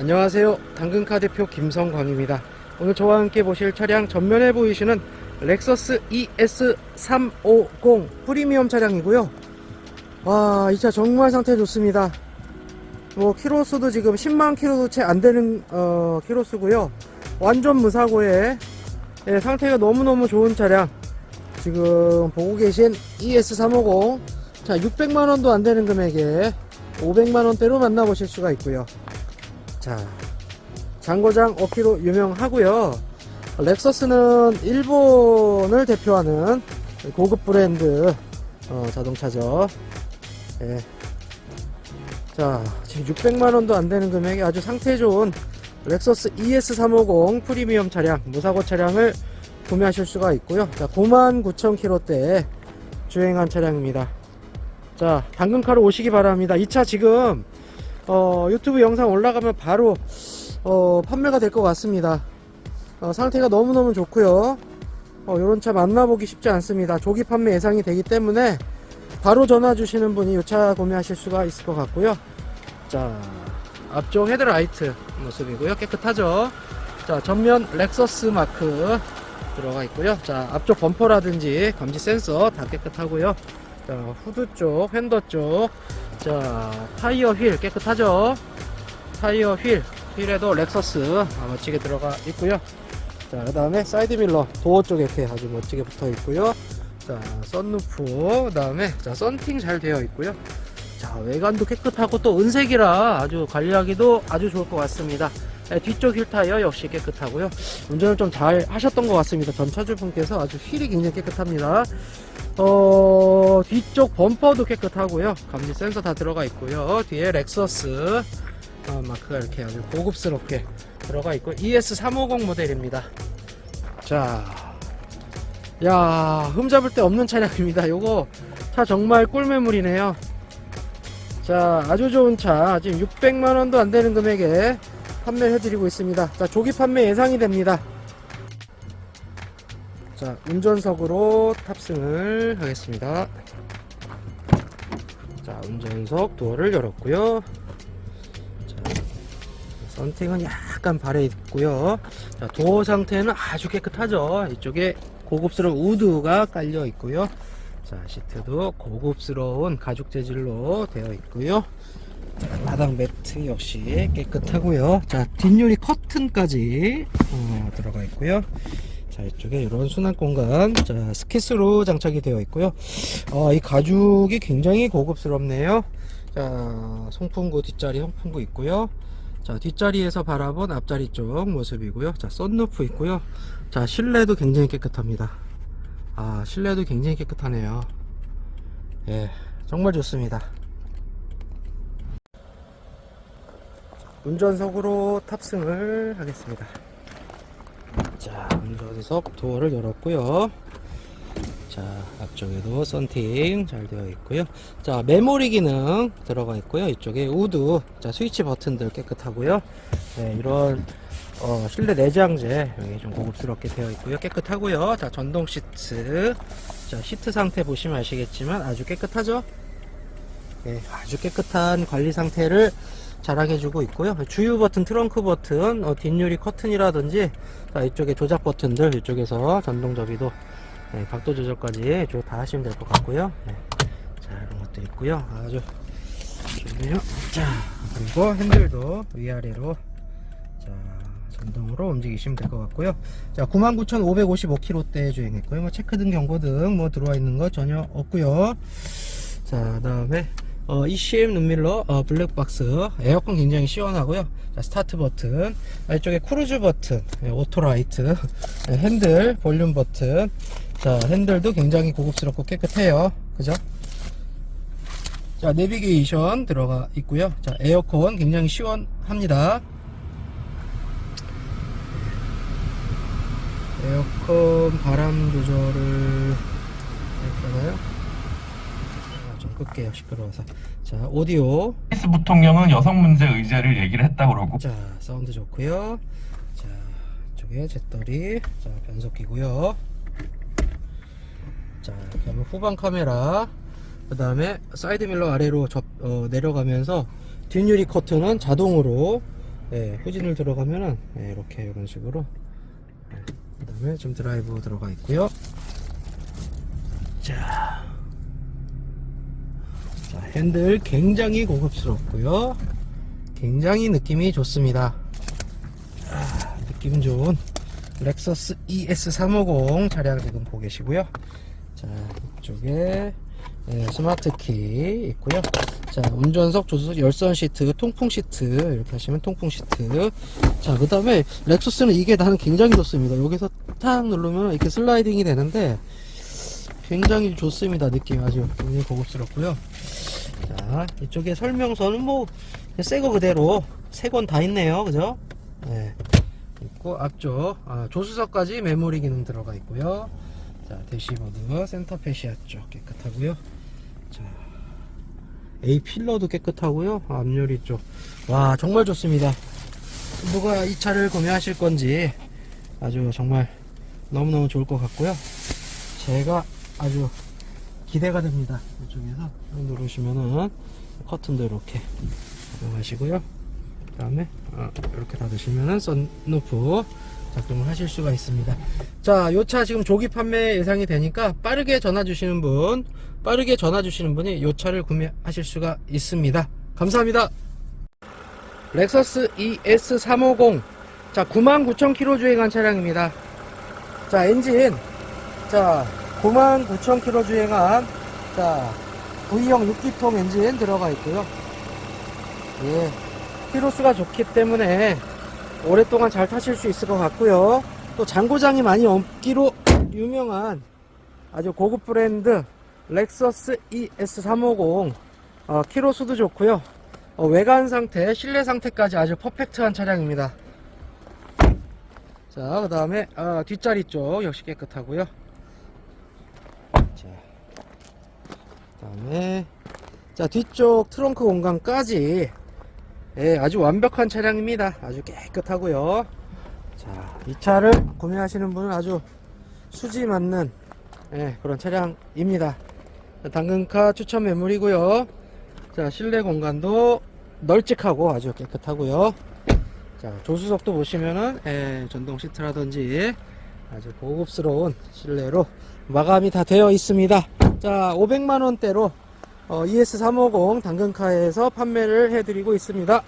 안녕하세요. 당근카 대표 김성광입니다. 오늘 저와 함께 보실 차량 전면에 보이시는 렉서스 ES350 프리미엄 차량이고요. 와, 이 차 정말 상태 좋습니다. 뭐 키로수도 지금 10만 키로도 채 안 되는 어, 키로수고요. 완전 무사고에 예, 상태가 너무너무 좋은 차량. 지금 보고 계신 ES350 자 600만 원도 안 되는 금액에 500만 원대로 만나보실 수가 있고요. 자, 장고장 5kg 유명하고요. 렉서스는 일본을 대표하는 고급 브랜드 어, 자동차죠. 예. 자, 지금 600만 원도 안 되는 금액에 아주 상태 좋은 렉서스 ES350 프리미엄 차량, 무사고 차량을 구매하실 수가 있고요. 자, 99,000km대 주행한 차량입니다. 자, 당근카로 오시기 바랍니다. 이 차 지금 어, 유튜브 영상 올라가면 바로 어, 판매가 될 것 같습니다. 어, 상태가 너무너무 좋고요. 어, 이런 차 만나보기 쉽지 않습니다. 조기 판매 예상이 되기 때문에 바로 전화 주시는 분이 이 차 구매하실 수가 있을 것 같고요. 자, 앞쪽 헤드라이트 모습이고요. 깨끗하죠? 자, 전면 렉서스 마크 들어가 있고요. 자, 앞쪽 범퍼라든지 감지 센서 다 깨끗하고요. 자, 후드 쪽, 핸더 쪽, 자, 타이어 휠 깨끗하죠? 타이어 휠, 휠에도 렉서스 아, 멋지게 들어가 있고요. 자, 그 다음에 사이드 밀러, 도어 쪽에 이렇게 아주 멋지게 붙어 있고요. 자, 썬루프, 그 다음에, 자, 썬팅 잘 되어 있고요. 자, 외관도 깨끗하고 또 은색이라 아주 관리하기도 아주 좋을 것 같습니다. 네, 뒤쪽 휠 타이어 역시 깨끗하고요. 운전을 좀 잘 하셨던 것 같습니다. 전 차주분께서 아주 휠이 굉장히 깨끗합니다. 어, 뒤쪽 범퍼도 깨끗하고요. 감지 센서 다 들어가 있고요. 뒤에 렉서스 어, 마크가 이렇게 아주 고급스럽게 들어가 있고 ES350 모델입니다. 자, 야, 흠잡을 데 없는 차량입니다. 요거 차 정말 꿀매물이네요. 자, 아주 좋은 차. 지금 600만 원도 안 되는 금액에 판매해드리고 있습니다. 자, 조기 판매 예상이 됩니다. 자, 운전석으로 탑승을 하겠습니다. 자, 운전석 도어를 열었고요. 자, 선팅은 약간 발해 있고요. 자, 도어 상태는 아주 깨끗하죠. 이쪽에 고급스러운 우드가 깔려 있고요. 자, 시트도 고급스러운 가죽 재질로 되어 있고요. 자, 바닥 매트 역시 깨끗하고요. 자, 뒷유리 커튼까지 어, 들어가 있고요. 자, 이쪽에 이런 수납 공간, 자, 스키스로 장착이 되어 있고요. 어, 이 가죽이 굉장히 고급스럽네요. 자, 송풍구 뒷자리 송풍구 있고요. 자, 뒷자리에서 바라본 앞자리 쪽 모습이고요. 자, 썬루프 있고요. 자, 실내도 굉장히 깨끗합니다. 아, 실내도 굉장히 깨끗하네요. 예, 정말 좋습니다. 운전석으로 탑승을 하겠습니다. 자, 운전석 도어를 열었고요. 자, 앞쪽에도 썬팅 잘 되어 있고요. 자, 메모리 기능 들어가 있고요. 이쪽에 우드, 자, 스위치 버튼들 깨끗하고요. 네, 이런 어, 실내 내장재 여기 좀 고급스럽게 되어 있고요. 깨끗하고요. 자, 전동 시트. 자, 시트 상태 보시면 아시겠지만 아주 깨끗하죠? 네, 아주 깨끗한 관리 상태를 자랑해주고 있고요. 주유 버튼, 트렁크 버튼, 어, 뒷유리 커튼이라든지, 자, 이쪽에 조작 버튼들, 이쪽에서 전동 접이도, 네, 각도 조절까지 다 하시면 될 것 같고요. 네. 자, 이런 것도 있고요. 아주 좋네요. 자, 그리고 핸들도 위아래로, 자, 전동으로 움직이시면 될 것 같고요. 자, 99,555km대 주행했고요. 뭐 체크등, 경고등 뭐 들어와 있는 거 전혀 없고요. 자, 그다음에 어, ECM 눈밀러 어, 블랙박스 에어컨 굉장히 시원하고요. 자, 스타트 버튼 아, 이쪽에 크루즈 버튼 예, 오토라이트 예, 핸들 볼륨 버튼 자 핸들도 굉장히 고급스럽고 깨끗해요. 그죠? 자 내비게이션 들어가 있고요. 자 에어컨 굉장히 시원합니다. 에어컨 바람 조절을 할까요? 끌게요. 시끄러워서. 자 오디오. 스 부통령은 여성 문제 의제를 얘기를 했다고 그러고. 자 사운드 좋고요. 자 이쪽에 잿더리 자 변속기고요. 자 하면 후방 카메라. 그 다음에 사이드 밀러 아래로 접, 어, 내려가면서 뒷유리 커튼은 자동으로 예, 후진을 들어가면은 예, 이렇게 이런 식으로. 예, 그 다음에 좀 드라이브 들어가 있고요. 자, 자 핸들 굉장히 고급스럽고요. 굉장히 느낌이 좋습니다. 아, 느낌 좋은 렉서스 ES350 차량 지금 보고 계시고요. 자, 이쪽에 예, 스마트 키 있고요. 자, 운전석, 조수석, 열선 시트, 통풍 시트 이렇게 하시면 통풍 시트. 자, 그 다음에 렉서스는 이게 나는 굉장히 좋습니다. 여기서 탁 누르면 이렇게 슬라이딩이 되는데 굉장히 좋습니다. 느낌 아주 굉장히 고급스럽고요. 자, 이쪽에 설명서는 뭐 새 거 그대로 세 권 다 있네요. 그죠? 네. 있고 앞쪽 아, 조수석까지 메모리 기능 들어가 있고요. 자, 대시보드 센터 패시아 쪽 깨끗하고요. 자, A 필러도 깨끗하고요. 앞유리 쪽. 와, 정말 좋습니다. 누가 이 차를 구매하실 건지 아주 정말 너무너무 좋을 것 같고요. 제가 아주 기대가 됩니다. 이쪽에서 쭉 누르시면은 커튼도 이렇게 사용하시고요. 그 다음에 이렇게 닫으시면은 썬루프 작동을 하실 수가 있습니다. 자, 요 차 지금 조기 판매 예상이 되니까 빠르게 전화 주시는 분, 빠르게 전화 주시는 분이 요 차를 구매하실 수가 있습니다. 감사합니다. 렉서스 ES350. 자, 99,000km 주행한 차량입니다. 자, 엔진. 자, 99,000km 주행한, 자, V형 6기통 엔진 들어가 있고요. 예. 키로수가 좋기 때문에 오랫동안 잘 타실 수 있을 것 같고요. 또 잔고장이 많이 없기로 유명한 아주 고급 브랜드 렉서스 ES350 어, 키로수도 좋고요. 어, 외관 상태, 실내 상태까지 아주 퍼펙트한 차량입니다. 자, 그 다음에 뒷자리 쪽 역시 깨끗하고요. 자, 그다음에 자 뒤쪽 트렁크 공간까지 예, 아주 완벽한 차량입니다. 아주 깨끗하고요. 자, 이 차를 구매하시는 분은 아주 수지 맞는 예, 그런 차량입니다. 자, 당근카 추천 매물이고요. 자, 실내 공간도 널찍하고 아주 깨끗하고요. 자, 조수석도 보시면은 예, 전동 시트라든지 아주 고급스러운 실내로 마감이 다 되어 있습니다. 자, 500만 원대로 어, ES350 당근카에서 판매를 해드리고 있습니다.